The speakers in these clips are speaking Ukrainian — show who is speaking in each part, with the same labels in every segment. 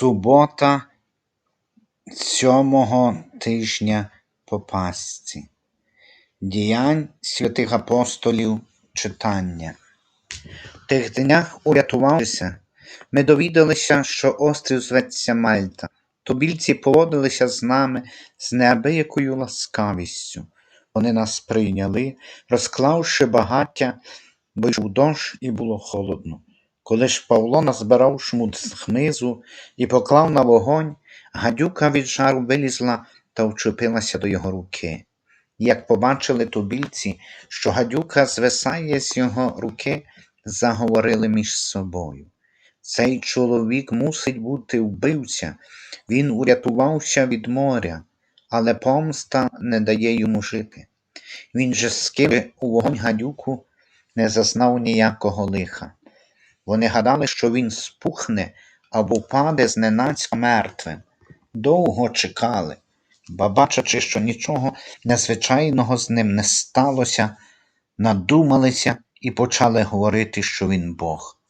Speaker 1: Субота сьомого тижня по Пасці. Діянь святих апостолів читання. В тих днях, урятувавшися, ми довідалися, що острів зветься Мальта. Тобільці поводилися з нами з неабиякою ласкавістю. Вони нас прийняли, розклавши багаття, бо йшов дощ і було холодно. Коли ж Павло назбирав шмут з хмизу і поклав на вогонь, гадюка від жару вилізла та вчепилася до його руки. Як побачили тубільці, що гадюка звисає з його руки, заговорили між собою. Цей чоловік мусить бути вбивця, він урятувався від моря, але помста не дає йому жити. Він же скине у вогонь гадюку, не зазнав ніякого лиха. Вони гадали, що він спухне або впаде зненацька мертвим. Довго чекали, ба бачачи, що нічого незвичайного з ним не сталося, надумалися і почали говорити, що він Бог.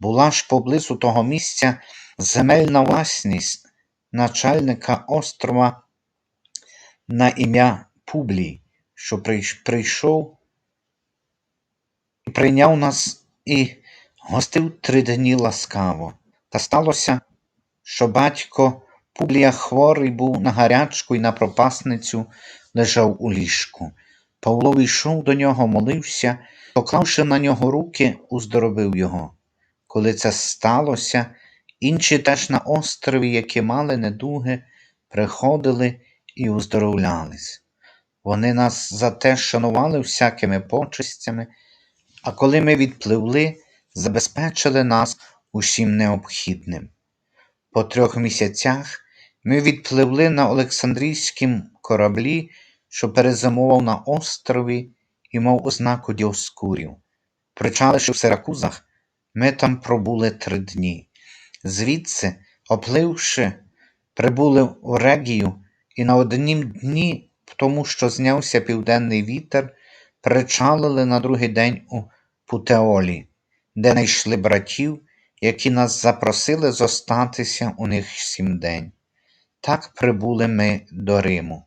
Speaker 1: Була ж поблизу того місця земельна власність начальника острова на ім'я Публій, що прийшов і прийняв нас і гостив три дні ласкаво. Та сталося, що батько Публія хворий був на гарячку і на пропасницю лежав у ліжку. Павло війшов до нього, молився, поклавши на нього руки, уздоровив його. Коли це сталося, інші теж на острові, які мали недуги, приходили і уздоровлялись. Вони нас за те шанували всякими почестями, а коли ми відпливли, забезпечили нас усім необхідним. По трьох місяцях ми відпливли на Олександрійському кораблі, що перезимував на острові і мав ознаку діоскурів. Причаливши в Сиракузах, ми там пробули три дні. Звідси, опливши, прибули в Регію і на однім дні, тому що знявся південний вітер, причалили на другий день у Путеолі, де знайшли братів, які нас запросили зостатися у них сім день. Так прибули ми до Риму.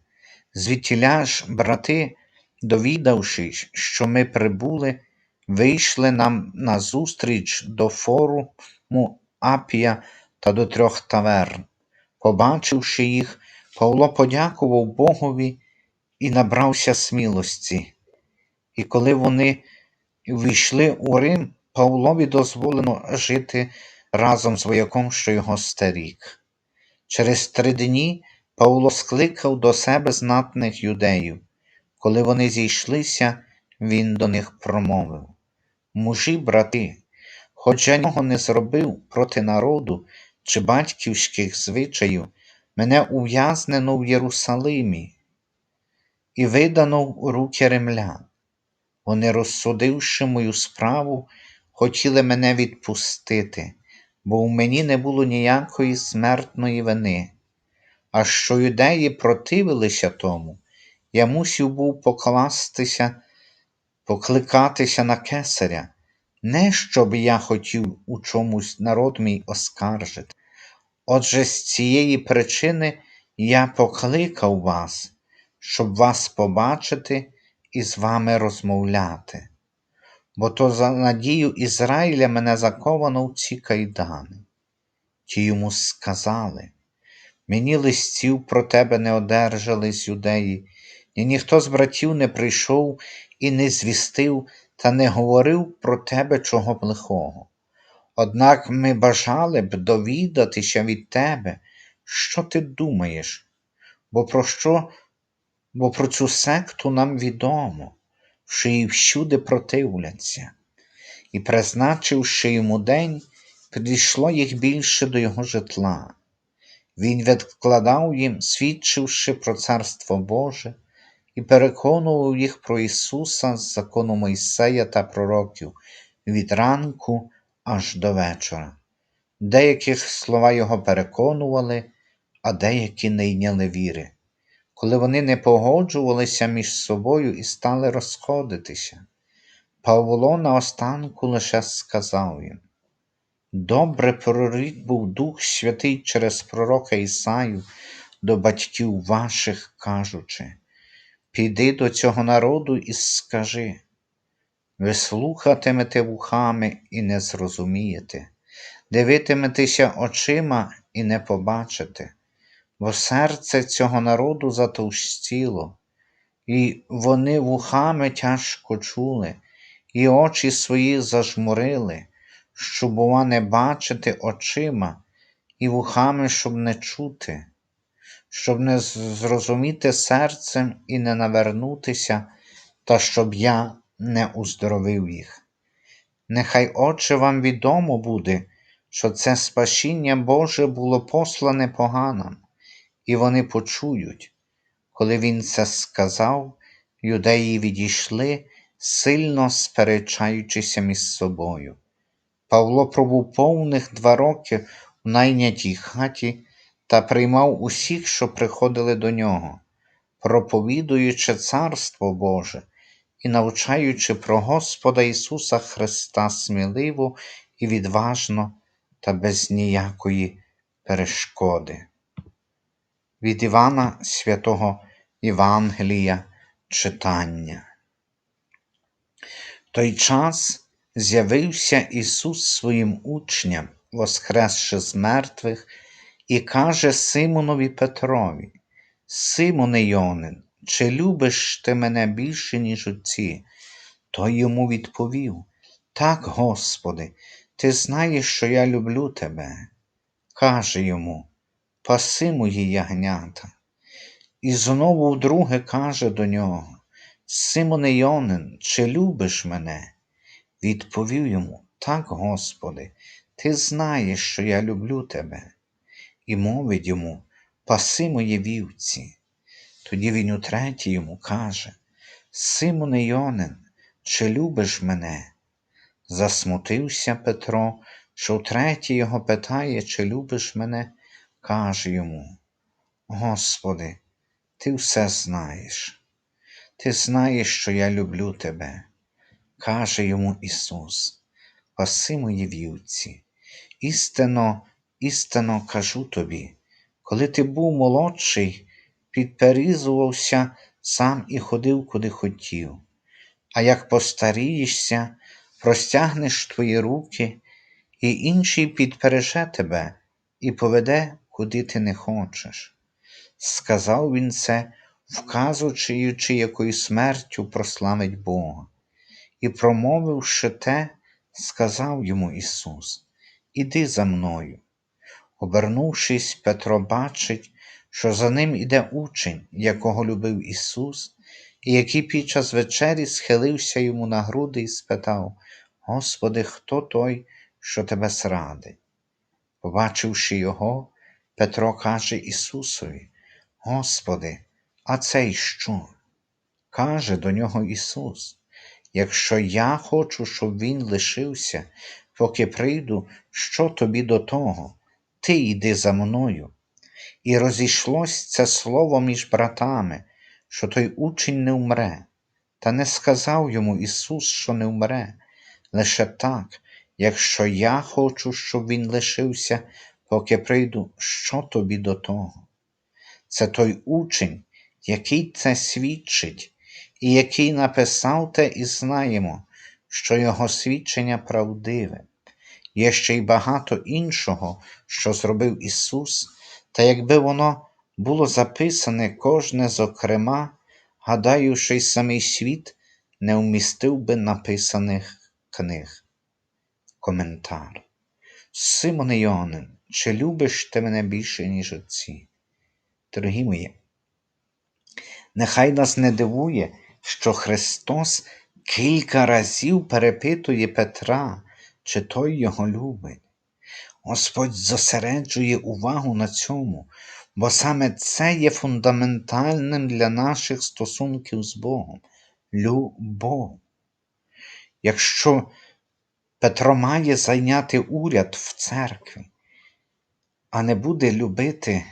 Speaker 1: Звідтіля ж, брати, довідавшись, що ми прибули, вийшли нам назустріч до форуму Апія та до трьох таверн. Побачивши їх, Павло подякував Богові і набрався смілості. І коли вони війшли у Рим, Павлові дозволено жити разом з вояком, що його старік. Через три дні Павло скликав до себе знатних юдеїв. Коли вони зійшлися, він до них промовив Мужі, брати, хоч я нього не зробив проти народу чи батьківських звичаїв, мене ув'язнено в Єрусалимі і видано в руки римлян. Вони, розсудивши мою справу, хотіли мене відпустити, бо у мені не було ніякої смертної вини. А що юдеї противилися тому, я мусів був покластися, покликатися на кесаря, не щоб я хотів у чомусь народ мій оскаржити. Отже, з цієї причини я покликав вас, щоб вас побачити і з вами розмовляти бо то за надію Ізраїля мене заковано в ці кайдани. Ті йому сказали мені листів про тебе не одержали з юдеї, і ніхто з братів не прийшов і не звістив та не говорив про тебе чого б лихого. Однак ми бажали б довідатися від тебе, що ти думаєш, бо про що, бо про цю секту нам відомо що їй всюди противляться, і, призначивши йому день, підійшло їх більше до його житла. Він відкладав їм, свідчивши про Царство Боже, і переконував їх про Ісуса з закону Мойсея та пророків від ранку аж до вечора. Деяких слова його переконували, а деякі не йняли віри коли вони не погоджувалися між собою і стали розходитися. Павло наостанку лише сказав їм Добре прорік був Дух Святий через пророка Ісаю до батьків ваших, кажучи, піди до цього народу і скажи, ви слухатимете вухами і не зрозумієте, дивитиметеся очима і не побачите, бо серце цього народу затовстіло, і вони вухами тяжко чули, і очі свої зажмурили, щоб, бува, не бачити очима, і вухами, щоб не чути, щоб не зрозуміти серцем і не навернутися, та щоб я не уздоровив їх. Нехай Отче вам відомо буде, що це спасіння Боже було послане поганам, і вони почують. Коли він це сказав, юдеї відійшли, сильно сперечаючися між собою. Павло пробув повних два роки в найнятій хаті та приймав усіх, що приходили до нього, проповідуючи Царство Боже і навчаючи про Господа Ісуса Христа сміливо і відважно та без ніякої перешкоди. Від Івана Святого Євангелія читання. Той час з'явився Ісус своїм учням, воскресши з мертвих, і каже Симонові Петрові: Симоне Йонин, чи любиш ти мене більше, ніж отці? Той йому відповів: Так, Господи, ти знаєш, що я люблю тебе. Каже йому, паси мої ягнята. І знову вдруге каже до нього: Симоне Йонин, чи любиш мене? Відповів йому: Так, Господи, ти знаєш, що я люблю тебе. І мовить йому: Паси мої вівці. Тоді він утретє йому каже: Симоне Йонин, чи любиш мене? Засмутився Петро, що втретє його питає, чи любиш мене, каже йому: Господи, ти все знаєш. Ти знаєш, що я люблю тебе. Каже йому Ісус, паси мої вівці. Істинно, істинно кажу тобі, коли ти був молодший, підперізувався сам і ходив, куди хотів. А як постарієшся, простягнеш твої руки, і інший підпереже тебе і поведе, куди ти не хочеш. Сказав він це, вказуючи, якою смертю прославить Бога. І, промовивши те, сказав йому Ісус: Іди за мною. Обернувшись, Петро бачить, що за ним іде учень, якого любив Ісус, і який під час вечері схилився йому на груди і спитав: Господи, хто той, що тебе зрадить? Побачивши його, Петро каже Ісусові: Господи, а цей що? Каже до нього Ісус. Якщо я хочу, щоб він лишився, поки прийду, що тобі до того? Ти йди за мною. І розійшлось це слово між братами, що той учень не вмре, та не сказав йому Ісус, що не вмре, лише так, якщо я хочу, щоб він лишився, поки прийду, що тобі до того? Це той учень, який це свідчить, і який написав те, і знаємо, що його свідчення правдиве. Є ще й багато іншого, що зробив Ісус, та якби воно було записане кожне зокрема, гадаю, що й самий світ не вмістив би написаних книг. Коментар. Симоне Йонин, чи любиш ти мене більше, ніж отці? Дорогі мої, нехай нас не дивує, що Христос кілька разів перепитує Петра, чи той його любить. Господь зосереджує увагу на цьому, бо саме це є фундаментальним для наших стосунків з Богом любов. Якщо Петро має зайняти уряд в церкві, а не буде любити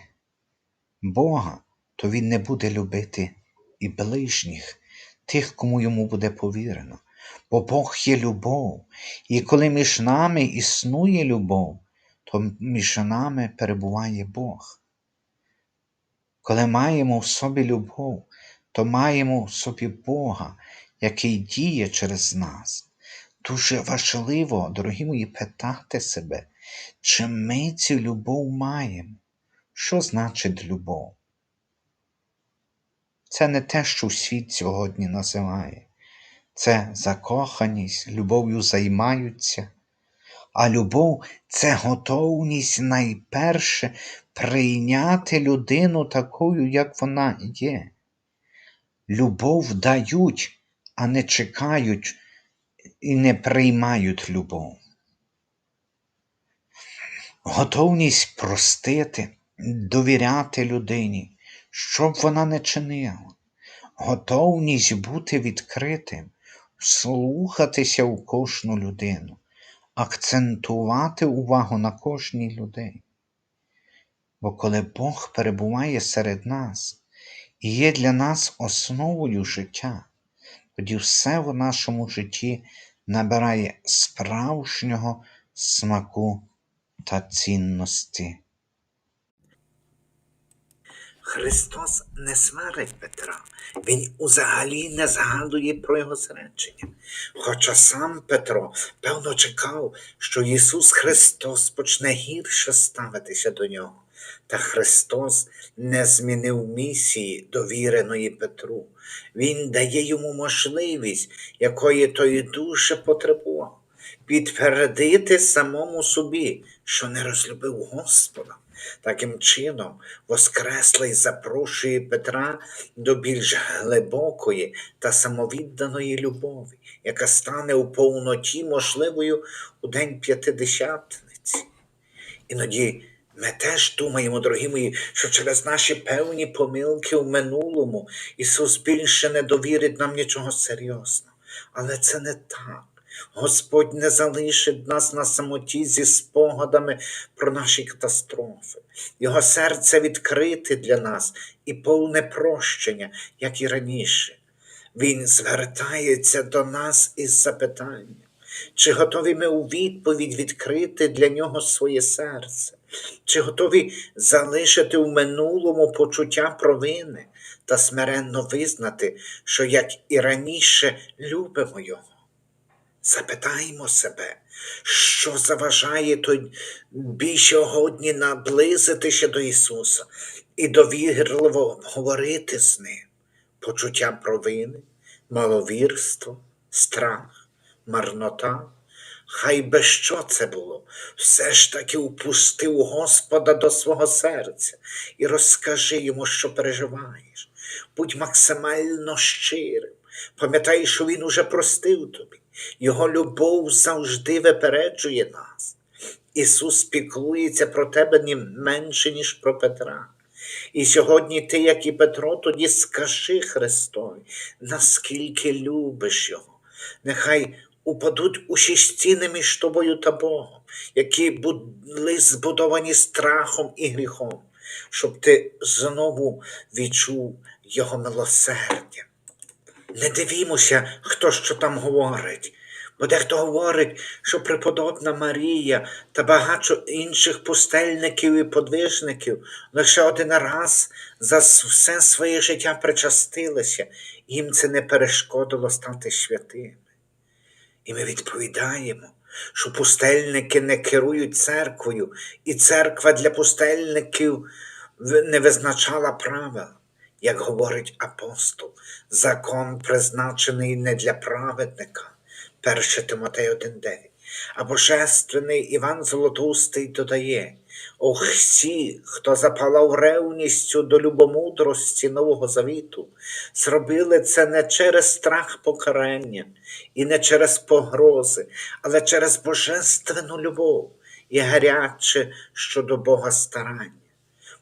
Speaker 1: Бога, то він не буде любити і ближніх, тих, кому йому буде повірено. Бо Бог є любов, і коли між нами існує любов, то між нами перебуває Бог. Коли маємо в собі любов, то маємо в собі Бога, який діє через нас. Дуже важливо, дорогі мої, питати себе, чи ми цю любов маємо? Що значить любов? Це не те, що світ сьогодні називає. Це закоханість, любов'ю займаються. А любов це готовність найперше прийняти людину такою, як вона є. Любов дають, а не чекають і не приймають любов. Готовність простити, довіряти людині, що б вона не чинила. Готовність бути відкритим, слухатися у кожну людину, акцентувати увагу на кожній людині. Бо коли Бог перебуває серед нас і є для нас основою життя, тоді все в нашому житті набирає справжнього смаку та цінності.
Speaker 2: Христос не сварить Петра, він узагалі не згадує про його зречення. Хоча сам Петро, певно, чекав, що Ісус Христос почне гірше ставитися до нього. Та Христос не змінив місії, довіреної Петру. Він дає йому можливість, якої той дуже потребував, підтвердити самому собі, що не розлюбив Господа. Таким чином, Воскреслий запрошує Петра до більш глибокої та самовідданої любові, яка стане у повноті можливою у День П'ятидесятниці. Іноді ми теж думаємо, дорогі мої, що через наші певні помилки в минулому Ісус більше не довірить нам нічого серйозного. Але це не так. Господь не залишить нас на самоті зі спогадами про наші катастрофи. Його серце відкрите для нас і повне прощення, як і раніше. Він звертається до нас із запитанням, чи готові ми у відповідь відкрити для нього своє серце, чи готові залишити в минулому почуття провини та смиренно визнати, що як і раніше любимо його. Запитаємо себе, що заважає тобі сьогодні наблизитися до Ісуса і довірливо говорити з Ним. Почуття провини, маловірство, страх, марнота. Хай би що це було, все ж таки впустив Господа до свого серця і розкажи йому, що переживаєш. Будь максимально щирим. Пам'ятай, що Він уже простив тобі. Його любов завжди випереджує нас. Ісус піклується про тебе не менше, ніж про Петра. І сьогодні ти, як і Петро, тоді скажи Христові, наскільки любиш Його. Нехай упадуть усі стіни між тобою та Богом, які були збудовані страхом і гріхом, щоб ти знову відчув Його милосердя. Не дивімося, хто що там говорить. Бо дехто говорить, що преподобна Марія та багато інших пустельників і подвижників лише один раз за все своє життя причастилися, їм це не перешкодило стати святими. І ми відповідаємо, що пустельники не керують церквою, і церква для пустельників не визначала правил. Як говорить апостол, закон призначений не для праведника, 1 Тимотей 1,9. А Божественний Іван Золотустий додає: Ох, всі, хто запалав ревністю до любомудрості Нового Завіту, зробили це не через страх покарання і не через погрози, але через божественну любов і гаряче щодо Бога старання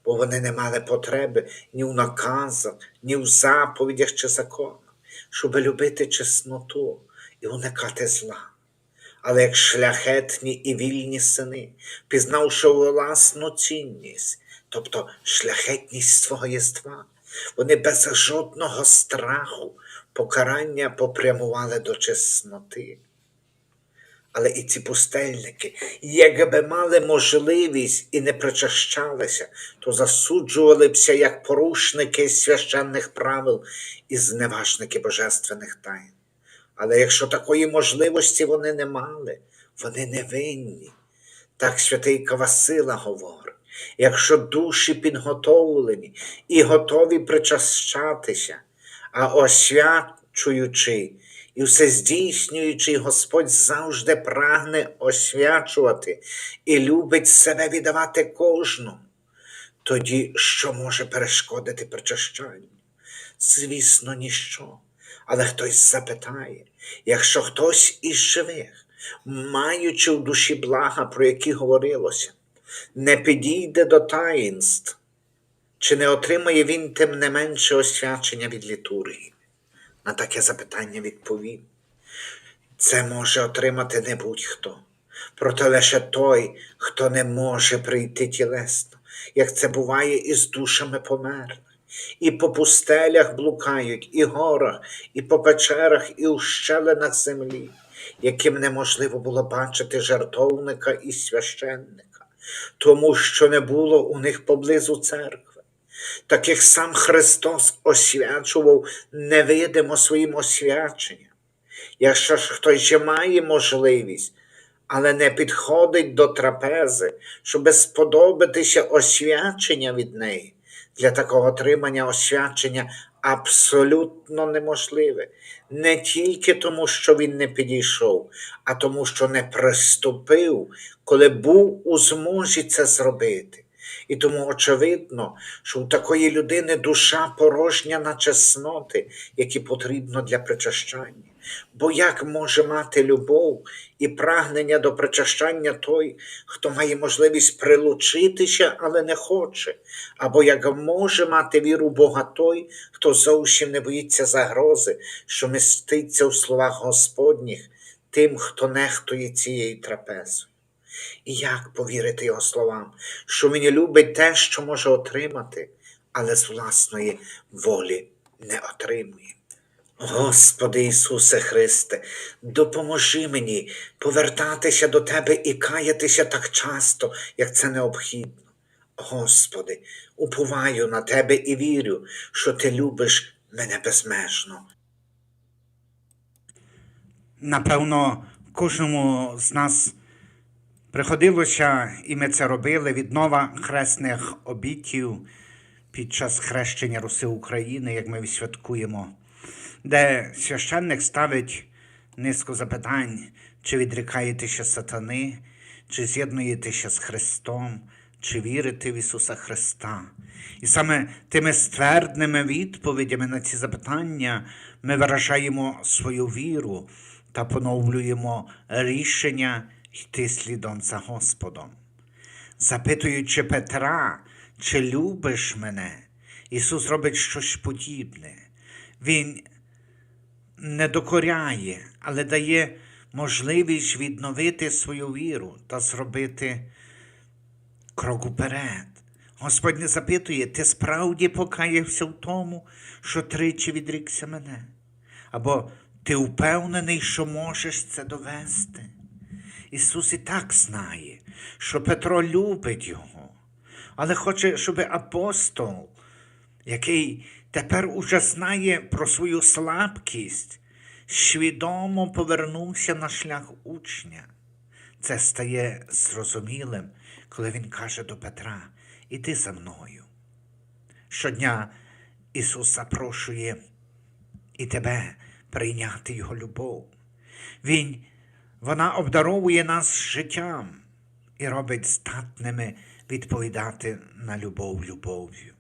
Speaker 2: бо вони не мали потреби ні в наказах, ні в заповідях чи законах, щоб любити чесноту і уникати зла. Але як шляхетні і вільні сини, пізнавши власну цінність, тобто шляхетність свого єства, вони без жодного страху покарання попрямували до чесноти. Але і ці пустельники, якби мали можливість і не причащалися, то засуджували бся як порушники священних правил і зневажники божественних тайн. Але якщо такої можливості вони не мали, вони не винні. Так святий Кавасила говорить, якщо душі підготовлені і готові причащатися, а освячуючи і все здійснюючий Господь завжди прагне освячувати і любить себе віддавати кожному. Тоді що може перешкодити причащанню? Звісно, ніщо. Але хтось запитає, якщо хтось із живих, маючи в душі блага, про які говорилося, не підійде до таїнств, чи не отримає він тим не менше освячення від літургії? На таке запитання відповім. Це може отримати не будь-хто, проте лише той, хто не може прийти тілесно, як це буває із душами померлих. І по пустелях блукають, і горах, і по печерах, і у щелинах землі, яким неможливо було бачити жертовника і священника, тому що не було у них поблизу церкви. Таких сам Христос освячував невидимо своїм освяченням. Якщо ж хтось ще має можливість, але не підходить до трапези, щоб сподобатися освячення від неї, для такого отримання освячення абсолютно неможливе. Не тільки тому, що він не підійшов, а тому, що не приступив, коли був у змозі це зробити. І тому очевидно, що у такої людини душа порожня на чесноти, які потрібно для причащання. Бо як може мати любов і прагнення до причащання той, хто має можливість прилучитися, але не хоче, або як може мати віру Бога той, хто зовсім не боїться загрози, що міститься у словах Господніх, тим, хто нехтує цією трапезою. І як повірити його словам, що він любить те, що може отримати, але з власної волі не отримує. Господи Ісусе Христе, допоможи мені повертатися до Тебе і каятися так часто, як це необхідно. Господи, уповаю на Тебе і вірю, що Ти любиш мене безмежно.
Speaker 3: Напевно, кожному з нас приходилося, і ми це робили, віднова хресних обітів під час хрещення Руси України, як ми святкуємо, де священник ставить низку запитань, чи відрікаєтеся сатани, чи з'єднуєтеся з Христом, чи вірите в Ісуса Христа. І саме тими ствердними відповідями на ці запитання ми виражаємо свою віру та поновлюємо рішення йти слідом за Господом. Запитуючи Петра, чи любиш мене, Ісус робить щось подібне. Він не докоряє, але дає можливість відновити свою віру та зробити крок уперед. Господь не запитує, ти справді покаявся в тому, що тричі відрікся мене, або ти впевнений, що можеш це довести. Ісус і так знає, що Петро любить Його, але хоче, щоб апостол, який тепер уже знає про свою слабкість, свідомо повернувся на шлях учня. Це стає зрозумілим, коли він каже до Петра: Іди за мною. Щодня Ісус запрошує і тебе прийняти Його любов. Він, вона обдаровує нас життям і робить здатними відповідати на любов любов'ю.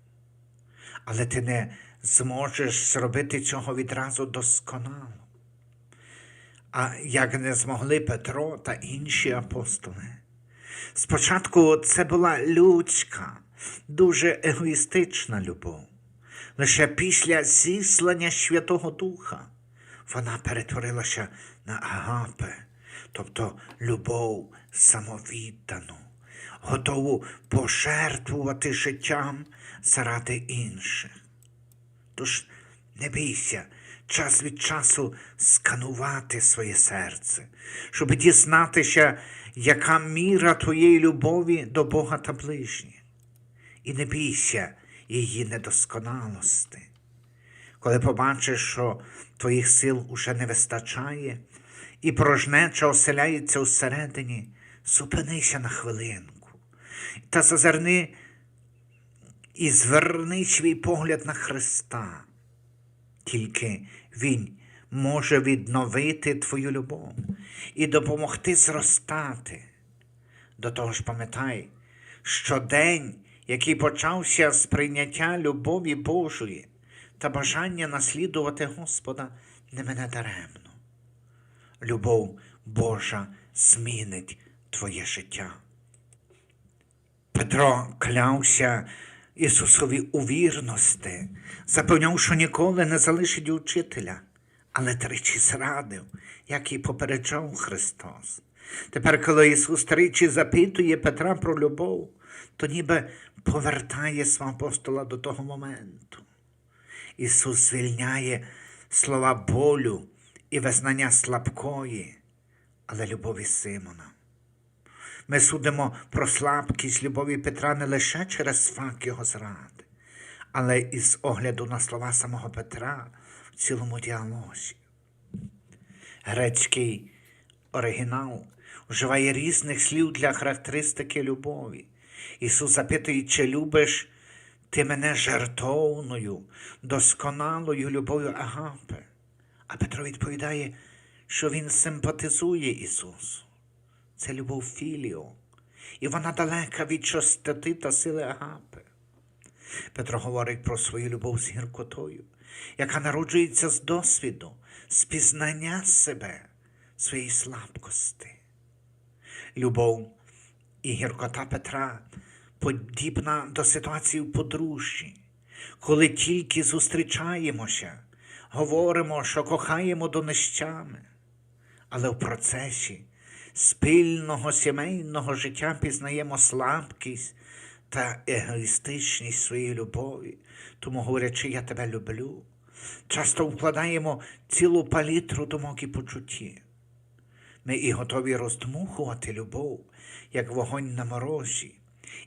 Speaker 3: Але ти не зможеш зробити цього відразу досконало. А як не змогли Петро та інші апостоли. Спочатку це була людська, дуже егоїстична любов. Лише після зіслання Святого Духа вона перетворилася на агапе, тобто любов самовіддану, готову пожертвувати життям заради інших. Тож не бійся час від часу сканувати своє серце, щоб дізнатися, яка міра твоєї любові до Бога та ближніх. І не бійся її недосконалості. Коли побачиш, що твоїх сил уже не вистачає, і порожнеча оселяється всередині, зупинися на хвилинку та зазирни і зверни свій погляд на Христа. Тільки Він може відновити твою любов і допомогти зростати. До того ж пам'ятай, що день, який почався з прийняття любові Божої та бажання наслідувати Господа, не мене даремно. Любов Божа змінить твоє життя. Петро клявся Ісусові у вірності, запевняв, що ніколи не залишить учителя, але тричі зрадив, як і попереджав Христос. Тепер, коли Ісус тричі запитує Петра про любов, то ніби повертає свого апостола до того моменту. Ісус звільняє слова болю і визнання слабкої, але любові Симона. Ми судимо про слабкість любові Петра не лише через факт його зради, але і з огляду на слова самого Петра в цілому діалозі. Грецький оригінал вживає різних слів для характеристики любові. Ісус запитує, чи любиш ти мене жертовною, досконалою любов'ю Агапи. А Петро відповідає, що він симпатизує Ісусу. Це любов філіо, і вона далека від чистоти та сили Агапи. Петро говорить про свою любов з гіркотою, яка народжується з досвіду, з пізнання себе, своєї слабкості. Любов і гіркота Петра подібна до ситуації в подружжі, коли тільки зустрічаємося, говоримо, що кохаємо донещами, але в процесі спільного сімейного життя пізнаємо слабкість та егоїстичність своєї любові, тому говорячи, я тебе люблю, часто вкладаємо цілу палітру думок і почуттів. Ми і готові роздмухувати любов, як вогонь на морозі,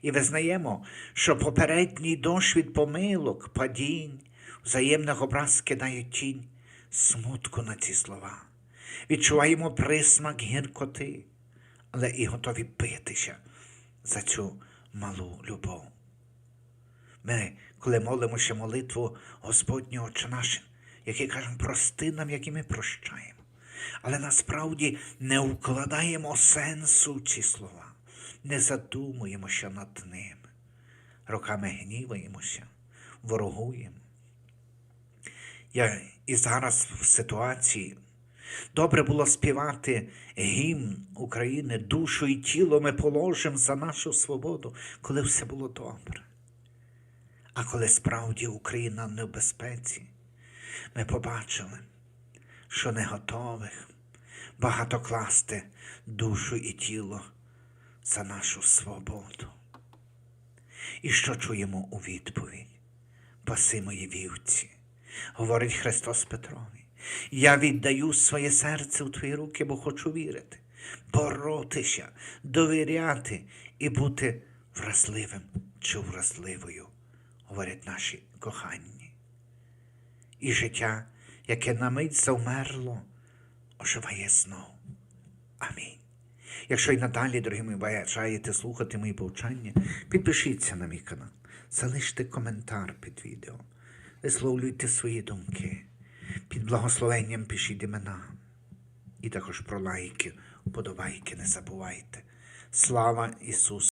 Speaker 3: і визнаємо, що попередній досвід помилок, падінь, взаємних образ кидають тінь смутку на ці слова. Відчуваємо присмак гіркоти, але і готові битися за цю малу любов. Ми, коли молимося молитву Господнього Отче наш, який кажемо, прости нам, як і ми прощаємо. Але насправді не вкладаємо сенсу ці слова, не задумуємося над ними. Роками гніваємося, ворогуємо. Я і зараз в ситуації добре було співати гімн України, душу і тіло ми положимо за нашу свободу, коли все було добре. А коли справді Україна в безпеці, ми побачили, що не готових багато класти душу і тіло за нашу свободу. І що чуємо у відповідь? Паси мої вівці, говорить Христос Петрові. Я віддаю своє серце у твої руки, бо хочу вірити, боротися, довіряти і бути вразливим чи вразливою, говорять наші коханні. І життя, яке на мить завмерло, оживає знов. Амінь. Якщо й надалі, дорогі мої, бажаєте слухати мої повчання, підпишіться на мій канал, залиште коментар під відео, висловлюйте свої думки. Під благословенням пишіть імена. І також про лайки, вподобайки не забувайте. Слава Ісусу!